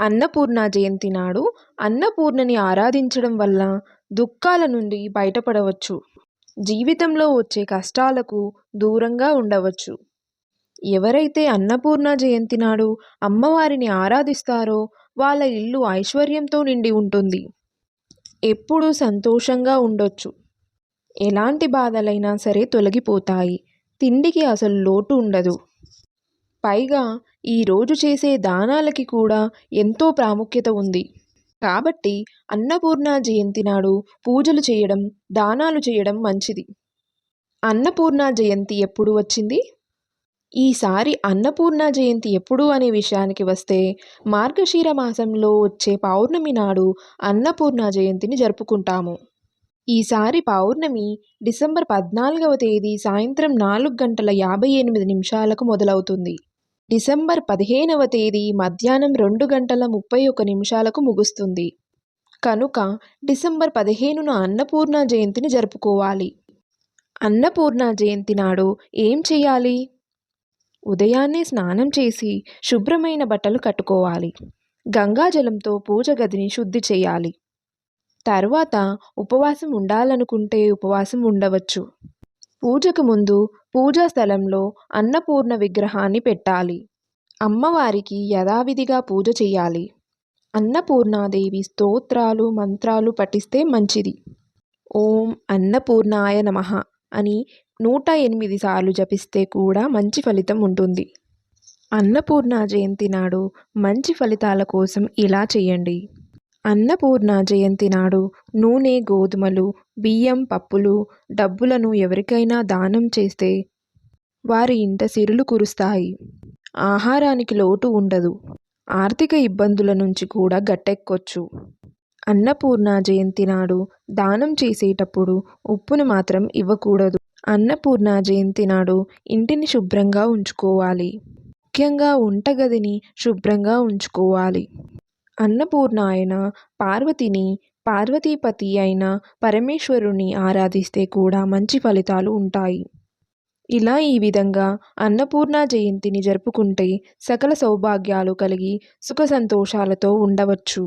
అన్నపూర్ణ జయంతి నాడు అన్నపూర్ణని ఆరాధించడం వల్ల దుఃఖాల నుండి బయటపడవచ్చు. జీవితంలో వచ్చే కష్టాలకు దూరంగా ఉండవచ్చు. ఎవరైతే అన్నపూర్ణ జయంతి నాడు అమ్మవారిని ఆరాధిస్తారో వాళ్ళ ఇల్లు ఐశ్వర్యంతో నిండి ఉంటుంది. ఎప్పుడూ సంతోషంగా ఉండొచ్చు. ఎలాంటి బాధలైనా సరే తొలగిపోతాయి. తిండికి అసలు లోటు ఉండదు. పైగా ఈరోజు చేసే దానాలకి కూడా ఎంతో ప్రాముఖ్యత ఉంది. కాబట్టి అన్నపూర్ణ జయంతి నాడు పూజలు చేయడం దానాలు చేయడం మంచిది. అన్నపూర్ణ జయంతి ఎప్పుడు వచ్చింది? ఈసారి అన్నపూర్ణ జయంతి ఎప్పుడు అనే విషయానికి వస్తే మార్గశీర మాసంలో వచ్చే పౌర్ణమి నాడు అన్నపూర్ణ జయంతిని జరుపుకుంటాము. ఈసారి పౌర్ణమి డిసెంబర్ పద్నాలుగవ తేదీ సాయంత్రం నాలుగు గంటల యాభై ఎనిమిది నిమిషాలకు మొదలవుతుంది. డిసెంబర్ పదిహేనవ తేదీ మధ్యాహ్నం రెండు గంటల ముప్పై ఒక నిమిషాలకు ముగుస్తుంది. కనుక డిసెంబర్ పదిహేనున అన్నపూర్ణ జయంతిని జరుపుకోవాలి. అన్నపూర్ణ జయంతి నాడు ఏం చేయాలి? ఉదయాన్నే స్నానం చేసి శుభ్రమైన బట్టలు కట్టుకోవాలి. గంగాజలంతో పూజ గదిని శుద్ధి చేయాలి. తర్వాత ఉపవాసం ఉండాలనుకుంటే ఉపవాసం ఉండవచ్చు. పూజకు ముందు పూజా స్థలంలో అన్నపూర్ణ విగ్రహాన్ని పెట్టాలి. అమ్మవారికి యథావిధిగా పూజ చేయాలి. అన్నపూర్ణాదేవి స్తోత్రాలు మంత్రాలు పఠిస్తే మంచిది. ఓం అన్నపూర్ణాయ నమః అని నూట ఎనిమిది సార్లు జపిస్తే కూడా మంచి ఫలితం ఉంటుంది. అన్నపూర్ణ జయంతి నాడు మంచి ఫలితాల కోసం ఇలా చేయండి. అన్నపూర్ణ జయంతి నాడు నూనె గోధుమలు బియ్యం పప్పులు డబ్బులను ఎవరికైనా దానం చేస్తే వారి ఇంట సిరులు కురుస్తాయి. ఆహారానికి లోటు ఉండదు. ఆర్థిక ఇబ్బందుల నుంచి కూడా గట్టెక్కొచ్చు. అన్నపూర్ణ జయంతి నాడు దానం చేసేటప్పుడు ఉప్పును మాత్రం ఇవ్వకూడదు. అన్నపూర్ణ జయంతి నాడు ఇంటిని శుభ్రంగా ఉంచుకోవాలి. ముఖ్యంగా వంటగదిని శుభ్రంగా ఉంచుకోవాలి. అన్నపూర్ణ అయిన పార్వతిని పార్వతీపతి అయిన పరమేశ్వరుని ఆరాధిస్తే కూడా మంచి ఫలితాలు ఉంటాయి. ఇలా ఈ విధంగా అన్నపూర్ణ జయంతిని జరుపుకుంటే సకల సౌభాగ్యాలు కలిగి సుఖ సంతోషాలతో ఉండవచ్చు.